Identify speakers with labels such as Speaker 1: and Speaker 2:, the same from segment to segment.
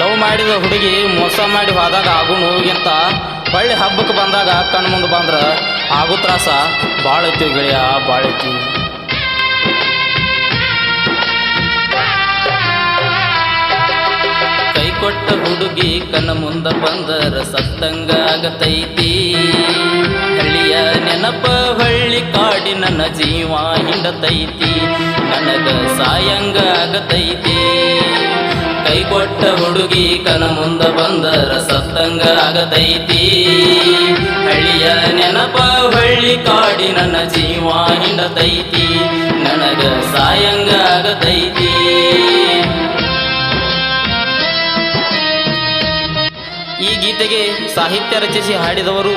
Speaker 1: Love ಮಾಡಿದ ಹುಡುಗಿ ಮೋಸ ಮಾಡಿ ಹೋದಾಗ ಆಗು ನೋವಿಗಿಂತ ಹೊಳ್ಳಿ ಹಬ್ಬಕ್ಕೆ ಬಂದಾಗ ಕಣ್ಣು ಮುಂದೆ ಬಂದ್ರೆ ಆಗು ತ್ರಾಸ. ಭಾಳ ಐತಿ ಗೆಳೆಯ ಭಾಳ ಕೈ ಕೊಟ್ಟ ಹುಡುಗಿ ಕಣ್ಣ ಮುಂದೆ ಬಂದರ ಸತ್ತಂಗ ಆಗತೈತಿ. ಹಳ್ಳಿಯ ನೆನಪ ಹಳ್ಳಿ ಕಾಡಿ ನನ್ನ ಜೀವ ಹಿಂಡತೈತಿ. ನನಗ ಸಾಯಂಗ ಆಗತೈತಿ. ಕೈ ಕೊಟ್ಟ ಹುಡುಗಿ ಕನ ಮುಂದ ಬಂದರ ಸತ್ತಂಗ ಆಗತೈತಿ ಹಳ್ಳಿಯ ನೆನಪ ಹಳ್ಳಿ ಕಾಡಿ ನನ್ನ ಜೀವ ಹಿಂಡತೈತಿ. ನನಗ ಸಾಯಂಗ ಆಗತೈತಿ. ಈ ಗೀತೆಗೆ ಸಾಹಿತ್ಯ ರಚಿಸಿ ಹಾಡಿದವರು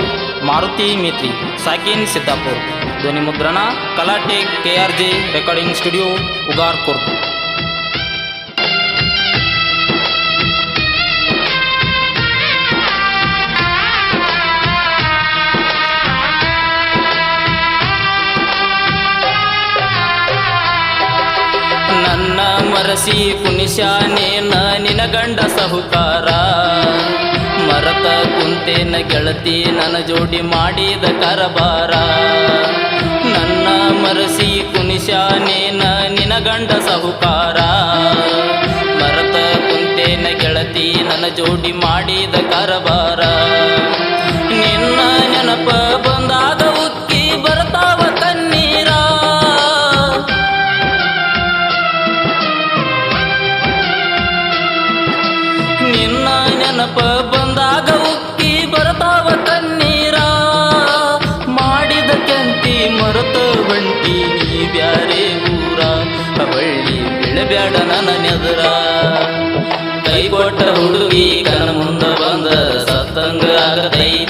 Speaker 1: ಮಾರುತಿ ಮಿತ್ರಿ, ಸಾಕಿನ್ ಸಿದ್ದಾಪುರ್. ಧ್ವನಿ ಮುದ್ರಣ Kalate K R J recording studio, Ugar ಕುರ್ತು ನನ್ನ ಮರಸಿ ಪುನಿಶಾನೇನ ನಿನ ಗಂಡ ಸಹುಕಾರ. ಮರತ ಕುಂತೇನ ಗೆಳತಿ ನನ್ನ ಜೋಡಿ ಮಾಡಿದ ಕರಬಾರ. ನನ್ನ ಮರಸಿ ಕುನಿಶಾನೇನ ನಿನ ಗಂಡ ಸಹುಕಾರ. ಮರತ ಕುಂತೇನ ಗೆಳತಿ ನನ್ನ ಜೋಡಿ ಮಾಡಿದ ಕರಬಾರ. ನೆದರ ಕೈ ಕೊಟ್ಟ ಹುಡುಗಿ ಕನ ಮುಂದ ಬಂದ ಸತ್ತಂಗ ಆಗತೈತಿ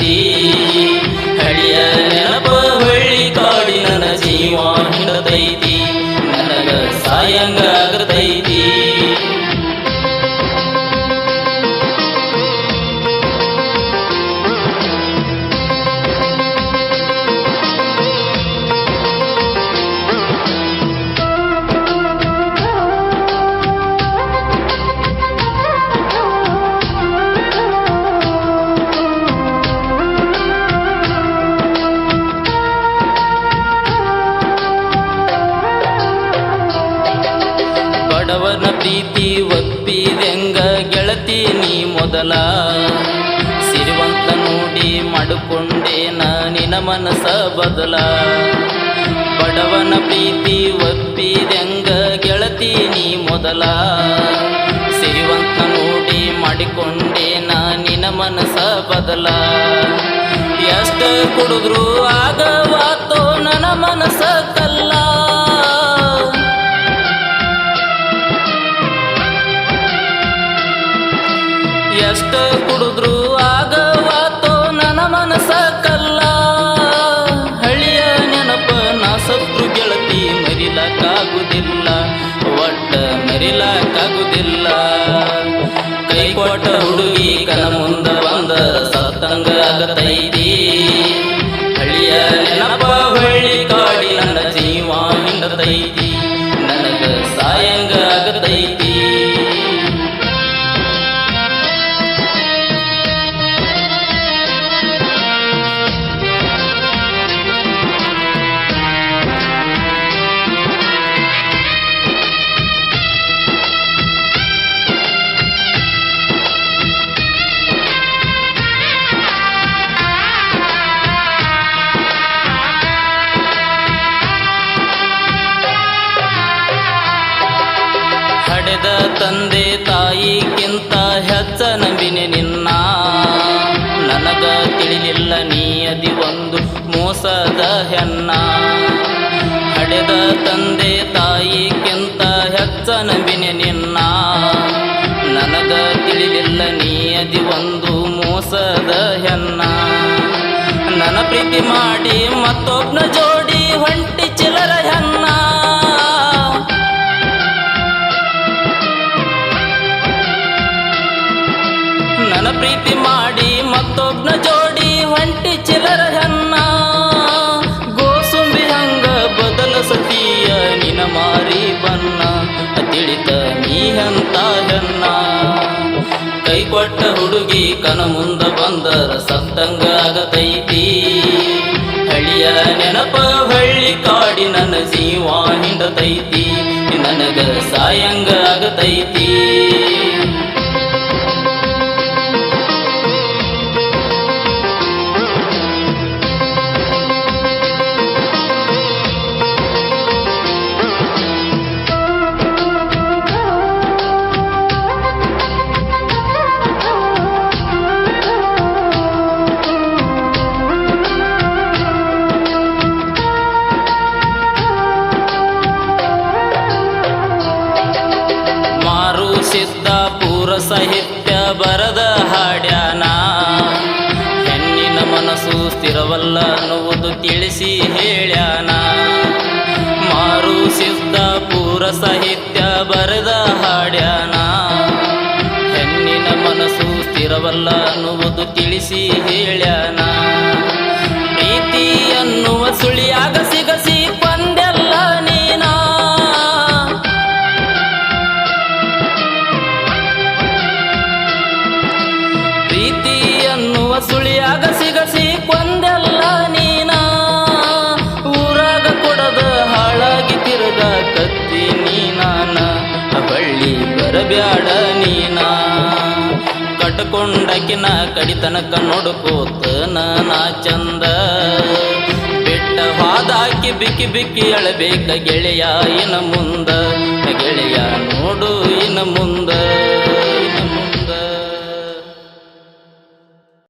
Speaker 1: ಮೊದಲ ಸಿರಿವಂತ ನೋಡಿ ಮಾಡಿಕೊಂಡೇನ ನಿನ ಮನಸ ಬದಲ. ಬಡವನ ಪ್ರೀತಿ ಒಪ್ಪಿದೆಂಗ ಗೆಳತಿ ನೀ ಮೊದಲ. ಸಿರಿವಂತ ನೋಡಿ ಮಾಡಿಕೊಂಡೇನ ನಿನ ಮನಸ ಬದಲ. ಎಷ್ಟು ಕುಡಿದ್ರು ಆಗವಾತೋ ನನ್ನ ಮನಸ ಕಲ್ಲ. ಆಗತೈತಿ ಹಳಿಯ ನೆನಪ ಹೊಳ್ಳಿ ಕಾಡಿ ನನ್ನ ಜೀವ ಹಿಂಡತೈತಿ ತಂದೆ ತಾಯಿಗಿಂತ ಹೆಚ್ಚ ನಂಬಿನೆ ನಿನ್ನ. ನನಗ ತಿಳಿಲಿಲ್ಲ ನೀ ಅದಿ ಒಂದು ಮೋಸದ ಹೆಣ್ಣ. ಹಡೆದ ತಂದೆ ತಾಯಿಗಿಂತ ಹೆಚ್ಚ ನಂಬಿನೆ ನಿನ್ನ. ನನಗ ತಿಳಿಲಿಲ್ಲ ನೀ ಅದಿ ಒಂದು ಮೋಸದ ಹೆಣ್ಣ. ನನ್ನ ಪ್ರೀತಿ ಮಾಡಿ ಮತ್ತೊಬ್ಬನ ಜೋಡಿ ಹೊಂಟಿ. ಕೊಟ್ಟ ಹುಡುಗಿ ಕನ ಮುಂದ ಬಂದರ ಸತ್ತಂಗ ಆಗತೈತಿ ಹಳಿಯ ನೆನಪ ಹಳ್ಳಿ ಕಾಡಿ ನನ್ನ ಜೀವ ಹಿಂಡತೈತಿ. ನನಗ ಸಾಯಂಗ ಆಗತೈತಿ ಮಾರು ಪೂರ ಸಾಹಿತ್ಯ ಬರದ ಹಾಡ್ಯಾನ. ಹೆಣ್ಣಿನ ಮನಸ್ಸು ಸ್ಥಿರವಲ್ಲ ಅನ್ನುವುದು ತಿಳಿಸಿ ಹೇಳ್ಯಾನ. ಮಾರು ಸಿದ್ಧ ಪೂರ ಸಾಹಿತ್ಯ ಬರೆದ ಹಾಡ್ಯಾನ. ಹೆಣ್ಣಿನ ಮನಸ್ಸು ಸ್ಥಿರವಲ್ಲ ಅನ್ನುವುದು ತಿಳಿಸಿ ಹೇಳ್ಯಾನ. ಪ್ರೀತಿ ಅನ್ನುವ ಸುಳಿಯಾಗ ಕಟ್ಕೊಂಡಕಿನ ಕಡಿತನಕ ನೋಡ್ಕೋತ ನಾ ಚಂದ. ಬಿಟ್ಟ ಹಾದಾಕಿ ಬಿಕ್ಕಿ ಬಿಕ್ಕಿ ಅಳಬೇಕ ಗೆಳೆಯ ಇನ ಮುಂದ. ಗೆಳೆಯ ನೋಡು ಇನ ಮುಂದ.